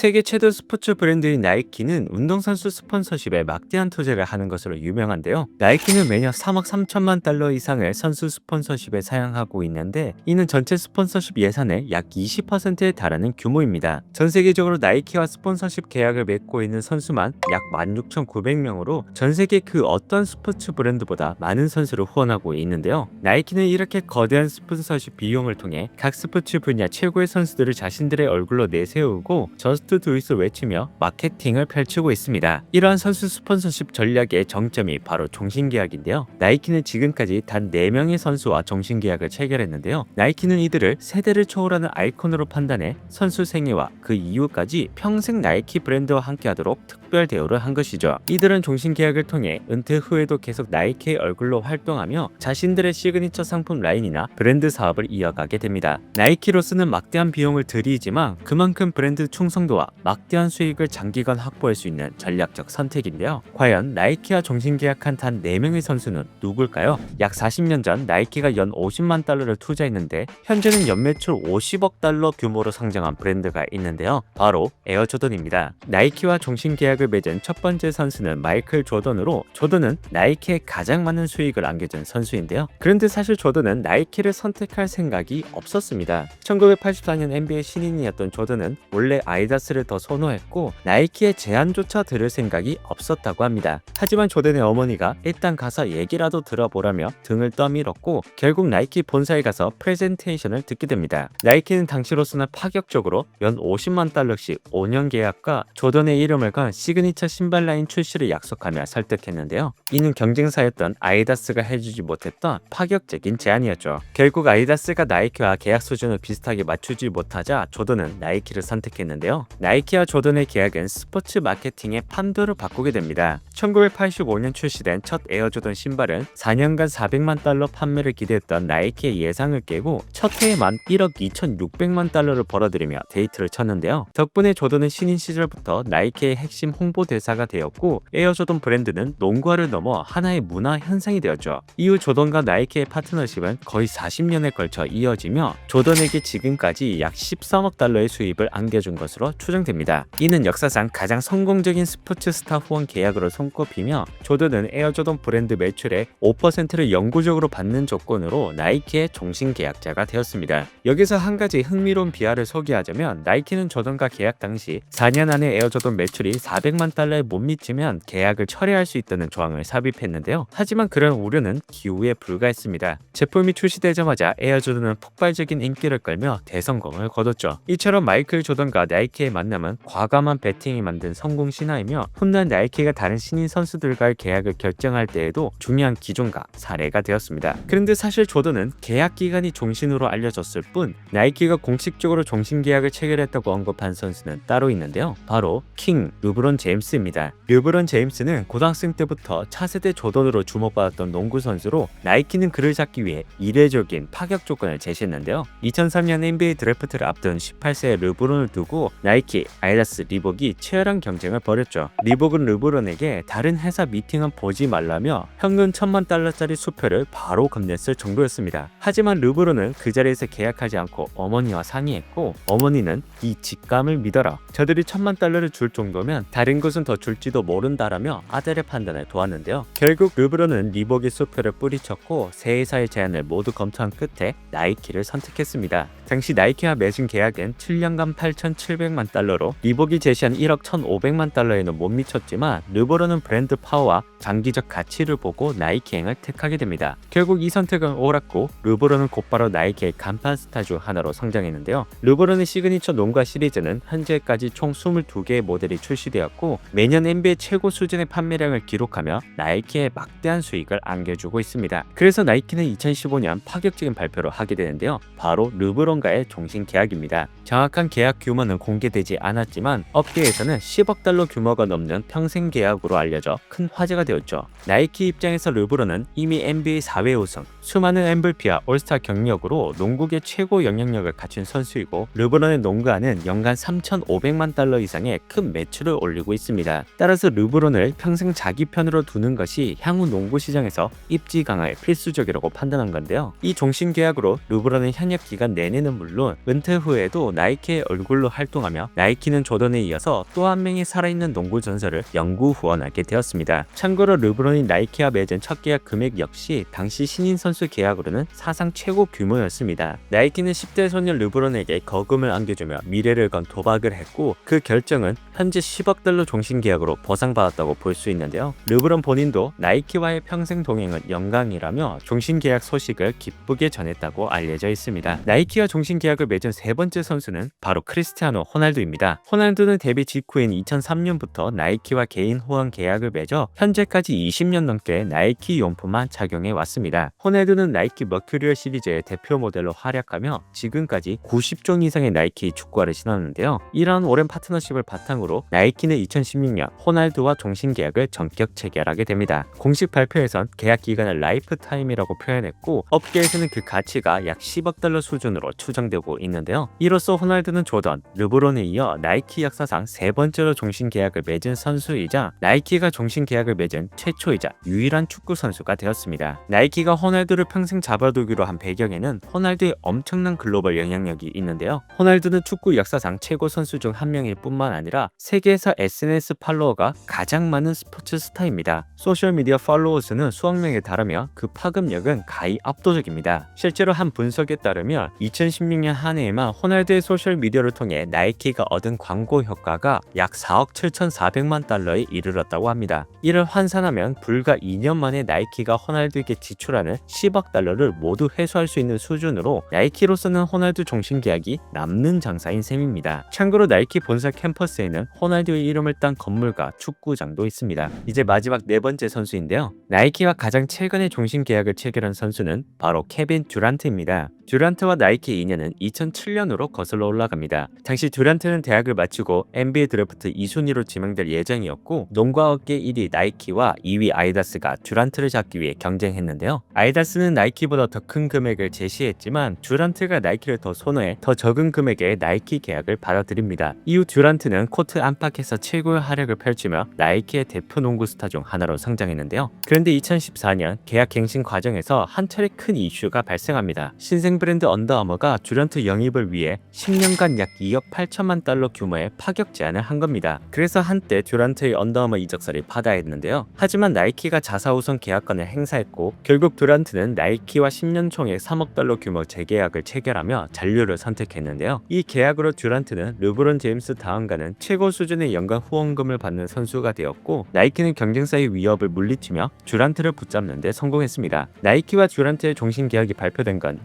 세계 최대 스포츠 브랜드인 나이키는 운동선수 스폰서십에 막대한 투자를 하는 것으로 유명한데요. 나이키는 매년 3억 3천만 달러 이상을 선수 스폰서십에 사용하고 있는데 이는 전체 스폰서십 예산의 약 20%에 달하는 규모입니다. 전 세계적으로 나이키와 스폰서십 계약을 맺고 있는 선수만 약 16,900명으로 전 세계 그 어떤 스포츠 브랜드보다 많은 선수를 후원하고 있는데요. 나이키는 이렇게 거대한 스폰서십 비용을 통해 각 스포츠 분야 최고의 선수들을 자신들의 얼굴로 내세우고 저 스트 두잇을 외치며 마케팅을 펼치고 있습니다. 이러한 선수 스폰서십 전략의 정점이 바로 종신계약인데요. 나이키는 지금까지 단 4명의 선수와 종신계약을 체결했는데요. 나이키는 이들을 세대를 초월하는 아이콘으로 판단해 선수 생애와 그 이후까지 평생 나이키 브랜드와 함께하도록 특별 대우를 한 것이죠. 이들은 종신계약을 통해 은퇴 후에도 계속 나이키의 얼굴로 활동하며 자신들의 시그니처 상품 라인이나 브랜드 사업을 이어가게 됩니다. 나이키로서는 막대한 비용을 들이지만 그만큼 브랜드 충성도와 막대한 수익을 장기간 확보할 수 있는 전략적 선택인데요. 과연 나이키와 종신계약한 단 4명의 선수는 누굴까요? 약 40년 전 나이키가 연 50만 달러를 투자했는데 현재는 연매출 50억 달러 규모로 성장한 브랜드가 있는데요. 바로 에어 조던입니다. 나이키와 종신계약을 맺은 첫 번째 선수는 마이클 조던으로 조던은 나이키에 가장 많은 수익을 안겨준 선수인데요. 그런데 사실 조던은 나이키를 선택할 생각이 없었습니다. 1984년 NBA 신인이었던 조던은 원래 아이다 스를 더 선호했고 나이키의 제안조차 들을 생각이 없었다고 합니다. 하지만 조던의 어머니가 일단 가서 얘기라도 들어보라며 등을 떠밀었고 결국 나이키 본사에 가서 프레젠테이션을 듣게 됩니다. 나이키는 당시로서는 파격적으로 연 50만 달러씩 5년 계약과 조던의 이름을 건 시그니처 신발 라인 출시를 약속하며 설득했는데요. 이는 경쟁사였던 아이다스가 해주지 못했던 파격적인 제안이었죠. 결국 아이다스가 나이키와 계약 수준을 비슷하게 맞추지 못하자 조던은 나이키를 선택했는데요. 나이키와 조던의 계약은 스포츠 마케팅의 판도를 바꾸게 됩니다. 1985년 출시된 첫 에어조던 신발은 4년간 400만 달러 판매를 기대했던 나이키의 예상을 깨고 첫 해에만 1억 2,600만 달러를 벌어들이며 데이트를 쳤는데요. 덕분에 조던은 신인 시절부터 나이키의 핵심 홍보 대사가 되었고 에어조던 브랜드는 농구화를 넘어 하나의 문화 현상이 되었죠. 이후 조던과 나이키의 파트너십은 거의 40년에 걸쳐 이어지며 조던에게 지금까지 약 13억 달러의 수입을 안겨준 것으로 추정됩니다. 이는 역사상 가장 성공적인 스포츠 스타 후원 계약으로 손꼽히며 조던은 에어조던 브랜드 매출의 5%를 영구적으로 받는 조건으로 나이키의 종신 계약자가 되었습니다. 여기서 한 가지 흥미로운 비하를 소개하자면 나이키는 조던과 계약 당시 4년 안에 에어조던 매출이 400만 달러에 못 미치면 계약을 철회할 수 있다는 조항을 삽입했는데요. 하지만 그런 우려는 기우에 불과했습니다. 제품이 출시되자마자 에어조던은 폭발적인 인기를 끌며 대성공을 거뒀죠. 이처럼 마이클 조던과 나이키의 만남은 과감한 배팅이 만든 성공 신화이며 훗날 나이키가 다른 신인 선수들과의 계약을 결정할 때에도 중요한 기존가 사례가 되었습니다. 그런데 사실 조던은 계약 기간이 종신으로 알려졌을 뿐 나이키가 공식적으로 종신 계약을 체결했다고 언급한 선수는 따로 있는데요. 바로 킹 르브론 제임스입니다. 르브론 제임스는 고등학생 때부터 차세대 조던으로 주목받았던 농구 선수로 나이키는 그를 잡기 위해 이례적인 파격 조건을 제시했는데요. 2003년 NBA 드래프트를 앞둔 18세의 르브론을 두고 나이 키, 아이다스, 리복이 치열한 경쟁을 벌였죠. 리복은 르브론에게 다른 회사 미팅은 보지 말라며 현금 천만 달러짜리 수표를 바로 건넸을 정도였습니다. 하지만 르브론은 그 자리에서 계약하지 않고 어머니와 상의했고 어머니는 이 직감을 믿어라. 저들이 천만 달러를 줄 정도면 다른 곳은 더 줄지도 모른다라며 아들의 판단을 도왔는데요. 결국 르브론은 리복의 수표를 뿌리쳤고 세 회사의 제안을 모두 검토한 끝에 나이키를 선택했습니다. 당시 나이키와 맺은 계약은 7년간 8,700만 달러로 리복이 제시한 1억 1,500만 달러에는 못 미쳤지만 르브론은 브랜드 파워와 장기적 가치를 보고 나이키행을 택하게 됩니다. 결국 이 선택은 옳았고 르브론은 곧바로 나이키의 간판 스타 중 하나로 성장했는데요. 르브론의 시그니처 농가 시리즈는 현재까지 총 22개의 모델이 출시되었고 매년 NBA 최고 수준의 판매량을 기록하며 나이키의 막대한 수익을 안겨주고 있습니다. 그래서 나이키는 2015년 파격적인 발표를 하게 되는데요. 바로 르브론과의 종신 계약입니다. 정확한 계약 규모는 공개되지 않았지만 업계에서는 10억 달러 규모가 넘는 평생 계약으로 알려져 큰 화제가 되었죠. 나이키 입장에서 르브론은 이미 NBA 4회 우승, 수많은 MVP와 올스타 경력으로 농구계 최고 영향력을 갖춘 선수이고 르브론의 농구화는 연간 3,500만 달러 이상의 큰 매출을 올리고 있습니다. 따라서 르브론을 평생 자기 편으로 두는 것이 향후 농구 시장에서 입지 강화에 필수적이라고 판단한 건데요. 이 종신 계약으로 르브론은 현역 기간 내내는 물론 은퇴 후에도 나이키의 얼굴로 활동하며 나이키는 조던에 이어서 또 한 명의 살아있는 농구 전설을 영구 후원하게 되었습니다. 참고로 르브론이 나이키와 맺은 첫 계약 금액 역시 당시 신인 선수 계약으로는 사상 최고 규모였습니다. 나이키는 10대 소년 르브론에게 거금을 안겨주며 미래를 건 도박을 했고 그 결정은 현재 10억 달러 종신 계약으로 보상받았다고 볼 수 있는데요. 르브론 본인도 나이키와의 평생 동행은 영광이라며 종신 계약 소식을 기쁘게 전했다고 알려져 있습니다. 나이키와 종신 계약을 맺은 세 번째 선수는 바로 크리스티아노 호날두입니다. 호날두는 데뷔 직후인 2003년부터 나이키와 개인 후원 계약을 맺어 현재까지 20년 넘게 나이키 용품만 착용해 왔습니다. 호날두는 나이키 머큐리얼 시리즈의 대표 모델로 활약하며 지금까지 90종 이상의 나이키 축구화를 신었는데요. 이러한 오랜 파트너십을 바탕으로 나이키는 2016년 호날두와 종신 계약을 전격 체결하게 됩니다. 공식 발표에선 계약 기간을 라이프 타임이라고 표현했고 업계에서는 그 가치가 약 10억 달러 수준으로 추정되고 있는데요. 이로써 호날두는 조던, 르브론에 이어 나이키 역사상 세 번째로 종신 계약을 맺은 선수이자 나이키가 종신 계약을 맺은 최초이자 유일한 축구 선수가 되었습니다. 나이키가 호날두를 평생 잡아두기로 한 배경에는 호날두의 엄청난 글로벌 영향력이 있는데요. 호날두는 축구 역사상 최고 선수 중 한 명일 뿐만 아니라 세계에서 SNS 팔로워가 가장 많은 스포츠 스타입니다. 소셜미디어 팔로워 수는 수억 명에 달하며 그 파급력은 가히 압도적입니다. 실제로 한 분석에 따르면 2016년 한 해에만 호날두의 소셜미디어를 통해 나이키가 얻은 광고 효과가 약 4억 7,400만 달러에 이르렀다고 합니다. 이를 환산하면 불과 2년 만에 나이키가 호날두에게 지출하는 10억 달러를 모두 회수할 수 있는 수준으로 나이키로서는 호날두 종신 계약이 남는 장사인 셈입니다. 참고로 나이키 본사 캠퍼스에는 호날두의 이름을 딴 건물과 축구장도 있습니다. 이제 마지막 네 번째 선수인데요. 나이키와 가장 최근에 종신 계약을 체결한 선수는 바로 케빈 듀란트입니다. 듀란트와 나이키 인연은 2007년으로 거슬러 올라갑니다. 당시 듀란트는 대학을 마치고 NBA 드래프트 2순위로 지명될 예정이었고 농구 업계 1위 나이키와 2위 아이다스가 듀란트를 잡기 위해 경쟁했는데요. 아이다스는 나이키보다 더 큰 금액을 제시했지만 듀란트가 나이키를 더 선호해 더 적은 금액의 나이키 계약을 받아들입니다. 이후 듀란트는 코트 안팎에서 최고의 활약을 펼치며 나이키의 대표 농구 스타 중 하나로 성장했는데요. 그런데 2014년 계약 갱신 과정에서 한 차례 큰 이슈가 발생합니다. 신생 브랜드 언더아머가 듀란트 영입을 위해 10년간 약 2억 8천만 달러 규모의 파격 제안을 한 겁니다. 그래서 한때 듀란트의 언더아머 이적설이 파다했는데요. 하지만 나이키가 자사우선 계약권을 행사했고 결국 듀란트는 나이키와 10년 총액 3억 달러 규모 재계약을 체결하며 잔류를 선택했는데요. 이 계약으로 듀란트는 르브론 제임스 다음가는 최고 수준의 연간 후원금을 받는 선수가 되었고 나이키는 경쟁사의 위협을 물리치며 듀란트를 붙잡는 데 성공했습니다. 나이키와 듀란트의 종신 계약이 발표된 건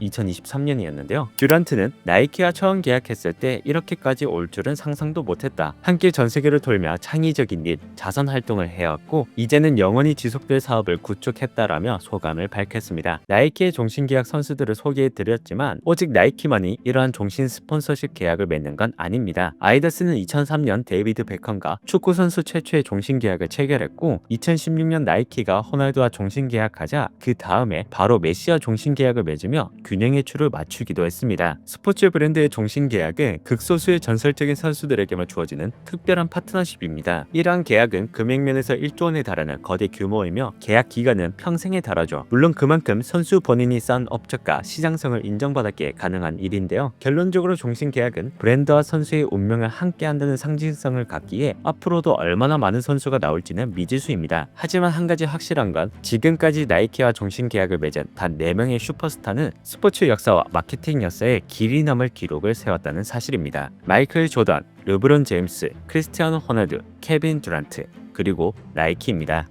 2023년이었는데요. 듀란트는 나이키와 처음 계약했을 때 이렇게까지 올 줄은 상상도 못했다. 함께 전 세계를 돌며 창의적인 일, 자선 활동을 해왔고 이제는 영원히 지속될 사업을 구축했다라며 소감을 밝혔습니다. 나이키의 종신 계약 선수들을 소개해 드렸지만 오직 나이키만이 이러한 종신 스폰서십 계약을 맺는 건 아닙니다. 아이다스는 2003년 데이비드 베컴과 축구 선수 최초의 종신 계약을 체결했고 2016년 나이키가 호날두와 종신 계약하자 그 다음에 바로 메시와 종신 계약을 맺으며 균형의 추를 맞추기도 했습니다. 스포츠 브랜드의 종신 계약은 극소수의 전설적인 선수들에게만 주어지는 특별한 파트너십입니다. 이러한 계약은 금액면에서 1조 원에 달하는 거대 규모이며 계약 기간은 평생에 달하죠. 물론 그만큼 선수 본인이 쌓은 업적과 시장성을 인정받았기에 가능한 일인데요. 결론적으로 종신 계약은 브랜드와 선수의 운명을 함께한다는 상징성을 갖기에 앞으로도 얼마나 많은 선수가 나올지는 미지수입니다. 하지만 한 가지 확실한 건 지금까지 나이키와 종신 계약을 맺은 단 4명의 슈퍼스타는 스포츠 역사와 마케팅 역사에 길이 남을 기록을 세웠다는 사실입니다. 마이클 조던, 르브론 제임스, 크리스티아노 호날두, 케빈 듀란트, 그리고 나이키입니다.